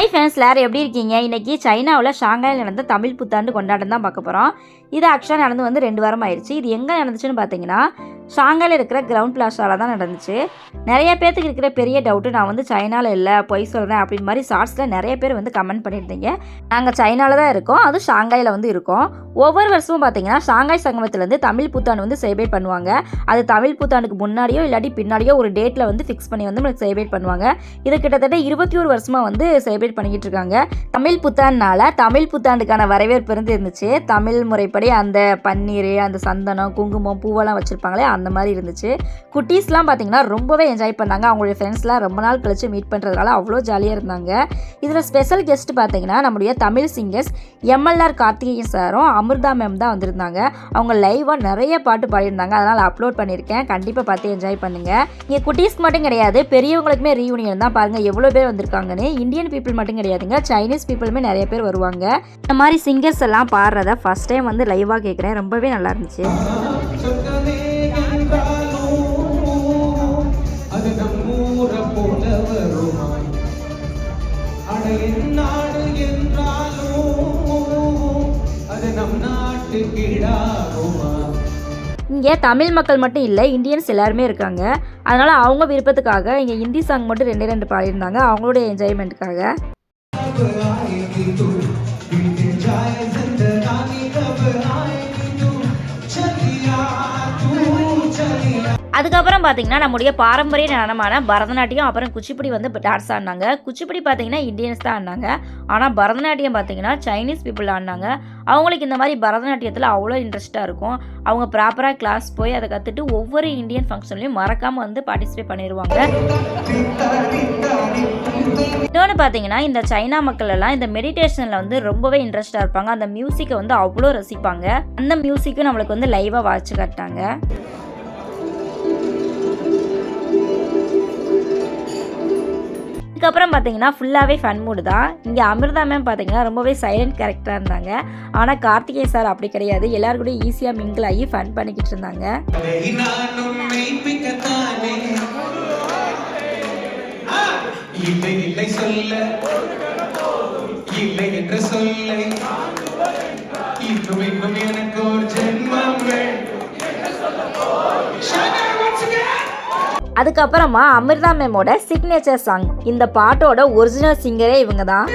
Hi friends எல்லாரும் எப்படி இருக்கீங்க? இன்னைக்கு சைனாவில் ஷாங்காயில் நடந்த தமிழ் புத்தாண்டு கொண்டாட்டம் தான் பார்க்க போகிறோம் இது ஆக்சுவலாக நடந்து வந்து ரெண்டு வாரம் ஆயிடுச்சு இது எங்கே நடந்துச்சுன்னு பார்த்தீங்கன்னா ஷாங்காயில் இருக்கிற கிரவுண்ட் பிளாஸால தான் நடந்துச்சு. நிறைய பேர்த்துக்கு இருக்கிற பெரிய டவுட்டு நான் வந்து சைனாவில் இல்லை பொய் சொல்கிறேன் அப்படின்னு மாதிரி ஷார்ட்ஸில் நிறைய பேர் வந்து கமெண்ட் பண்ணியிருந்தீங்க. நாங்கள் சைனாவில் தான் இருக்கோம் அதுவும் ஷாங்காயில் வந்து இருக்கோம். ஒவ்வொரு வருஷமும் பார்த்தீங்கன்னா ஷாங்காய் சங்கமத்துலேருந்து தமிழ் புத்தாண்டு வந்து செலிப்ரேட் பண்ணுவாங்க. அது தமிழ் புத்தாண்டுக்கு முன்னாடியோ இல்லாட்டி பின்னாடியோ ஒரு டேட்டில் வந்து ஃபிக்ஸ் பண்ணி வந்து நம்மளுக்கு செலிப்ரேட் பண்ணுவாங்க. இது கிட்டத்தட்ட இருபத்தி ஒரு வருஷமாக வந்து செலிப்ரேட் பண்ணிக்கிட்டு இருக்காங்க. தமிழ் புத்தாண்டுனால தமிழ் புத்தாண்டுக்கான வரவேற்பு இருந்து இருந்துச்சு தமிழ் முறைப்படி அந்த பன்னீர் அந்த சந்தனம் குங்குமம் பூவெல்லாம் வச்சுருப்பாங்களே அந்த மாதிரி இருந்துச்சு. குட்டீஸ்லாம் பார்த்தீங்கன்னா ரொம்பவே என்ஜாய் பண்ணாங்க. அவங்களுடைய ஃப்ரெண்ட்ஸ்லாம் ரொம்ப நாள் கழிச்சு மீட் பண்ணுறதுனால அவ்வளோ ஜாலியாக இருந்தாங்க. இதில் ஸ்பெஷல் கெஸ்ட் பார்த்தீங்கன்னா நம்முடைய தமிழ் சிங்கர்ஸ் எம்எல்ஆர் கார்த்திகேயன் சாரும் அமிர்தா மேம் தான் வந்திருந்தாங்க. அவங்க லைவாக நிறைய பாட்டு பாடியிருந்தாங்க. அதனால் அப்லோட் பண்ணியிருக்கேன். கண்டிப்பாக பார்த்து என்ஜாய் பண்ணுங்கள் இங்கே குட்டீஸ்க்கு மட்டும் கிடையாது பெரியவங்களுக்குமே ரீயூனியன் தான். பாருங்கள் எவ்வளோ பேர் வந்திருக்காங்கன்னு. இந்தியன் பீப்புள் மட்டும் கிடையாதுங்க. சைனீஸ் பீப்புளுமே நிறைய பேர் வருவாங்க. இந்த மாதிரி சிங்கர்ஸ் எல்லாம் பாடுறத ஃபஸ்ட் டைம் வந்து லைவாக கேட்குறேன் ரொம்பவே நல்லா இருந்துச்சு. இங்கே தமிழ் மக்கள் மட்டும் இல்லை இந்தியன்ஸ் எல்லாருமே இருக்காங்க அதனால் அவங்க விருப்பத்துக்காக இங்கே ஹிந்தி சாங் மட்டும் ரெண்டே ரெண்டு பாடியிருந்தாங்க அவங்களுடைய என்ஜாய்மெண்ட்டுக்காக அதுக்கப்புறம் பார்த்தீங்கன்னா நம்முடைய பாரம்பரிய நடனமான பரதநாட்டியம் அப்புறம் குச்சிப்பிடி வந்து டான்ஸ் ஆடினாங்க. குச்சிப்பிடி பார்த்தீங்கன்னா இந்தியன்ஸ் தான் ஆடினாங்க. ஆனால் பரதநாட்டியம் பார்த்தீங்கன்னா சைனீஸ் பீப்புள் ஆடினாங்க. அவங்களுக்கு இந்த மாதிரி பரதநாட்டியத்தில் அவ்வளோ இன்ட்ரெஸ்ட்டாக இருக்கும். அவங்க ப்ராப்பராக கிளாஸ் போய் அதை கற்றுட்டு ஒவ்வொரு இந்தியன் ஃபங்க்ஷன்லையும் மறக்காமல் வந்து பார்ட்டிசிபேட் பண்ணிடுவாங்க இன்னொன்று பார்த்தீங்கன்னா இந்த சைனா மக்கள் எல்லாம் இந்த மெடிடேஷனில் வந்து ரொம்பவே இன்ட்ரெஸ்டாக இருப்பாங்க. அந்த மியூசிக்கை வந்து அவ்வளோ ரசிப்பாங்க. அந்த மியூசிக்கும் நம்மளுக்கு வந்து லைவாக வாட்சி காட்டாங்க அதுக்கப்புறம் பார்த்தீங்கன்னா ஃபுல்லாகவே ஃபன் மூடு தான். இங்கே அமிர்தா மேம் பார்த்தீங்கன்னா ரொம்பவே சைலண்ட் கேரக்டராக இருந்தாங்க. ஆனால் கார்த்திகேய சார் அப்படி கிடையாது. எல்லாரும் கூட ஈஸியாக மிங்கிள் ஆகி ஃபன் பண்ணிக்கிட்டு இருந்தாங்க. இல்லை இல்லை சொல்ல. இல்லை இன்னும் இன்னும் எனக்கு ஒரு அதுக்கப்புறமா அமிர்தா மேமோட சிக்னேச்சர் சாங் இந்த பாட்டோட ஒரிஜினல் சிங்கரே இவங்க தான்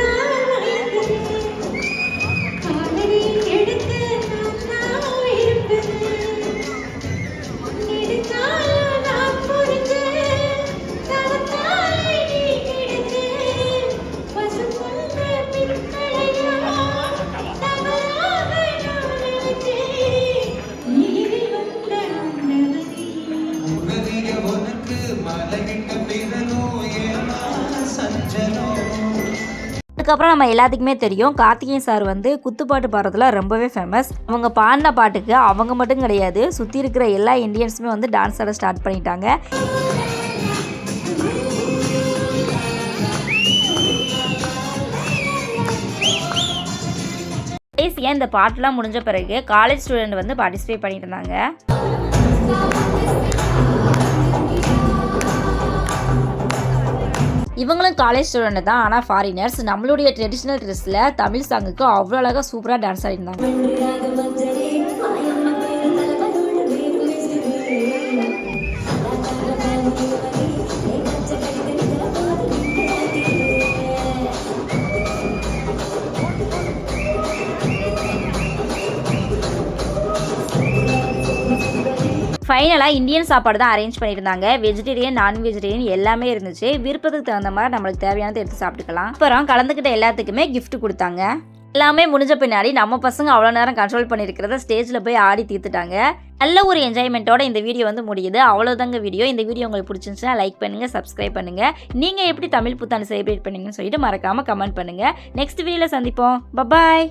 அதுக்கப்புறம் நம்ம எல்லாத்துக்குமே தெரியும். கார்த்திகேயன் சார் வந்து குத்துப்பாட்டு பாடுறதுல ரொம்பவே ஃபேமஸ் அவங்க பாடின பாட்டுக்கு அவங்க மட்டும் கிடையாது. சுற்றி இருக்கிற எல்லா இந்தியன்ஸுமே வந்து டான்ஸ் ஆட ஸ்டார்ட் பண்ணிட்டாங்க. கடைசியாக இந்த பாட்டுலாம் முடிஞ்ச பிறகு காலேஜ் ஸ்டூடெண்ட் வந்து பார்ட்டிசிபேட் பண்ணிட்டு இருந்தாங்க? இவங்களும் காலேஜ் ஸ்டூடெண்ட் தான் ஆனால் ஃபாரினர்ஸ் நம்மளுடைய ட்ரெடிஷ்னல் ட்ரெஸ்ஸில் தமிழ் சாங்குக்கு அவ்வளோ அழகாக சூப்பராக டான்ஸ் ஆடிருந்தாங்க. ஃபைனலாக இந்தியன் சாப்பாடு தான் அரேஞ்ச் பண்ணியிருந்தாங்க. வெஜிடேரியன் நான் வெஜிடேரியன் எல்லாமே இருந்துச்சு. விருப்பத்துக்கு தகுந்த மாதிரி நம்மளுக்கு தேவையானதை எடுத்து சாப்பிட்டுக்கலாம். அப்புறம் கலந்துக்கிட்ட எல்லாத்துக்குமே கிஃப்ட் கொடுத்தாங்க. எல்லாமே முடிஞ்ச பின்னாடி நம்ம பசங்க அவ்வளோ நேரம் கண்ட்ரோல் பண்ணியிருக்கிறத ஸ்டேஜில் போய் ஆடி தீர்த்துட்டாங்க. நல்ல ஒரு என்ஜாய்மெண்ட்டோட இந்த வீடியோ வந்து முடியுது. அவ்வளோதாங்க வீடியோ இந்த வீடியோ உங்களுக்கு பிடிச்சிருந்துச்சுன்னா லைக் பண்ணுங்கள் சப்ஸ்கிரைப் பண்ணுங்கள் நீங்கள் எப்படி தமிழ் புத்தாண்டு செலிப்ரேட் பண்ணீங்கன்னு சொல்லிட்டு மறக்காமல் கமெண்ட் பண்ணுங்கள் நெக்ஸ்ட் வீடியோவில் சந்திப்போம். பபாய்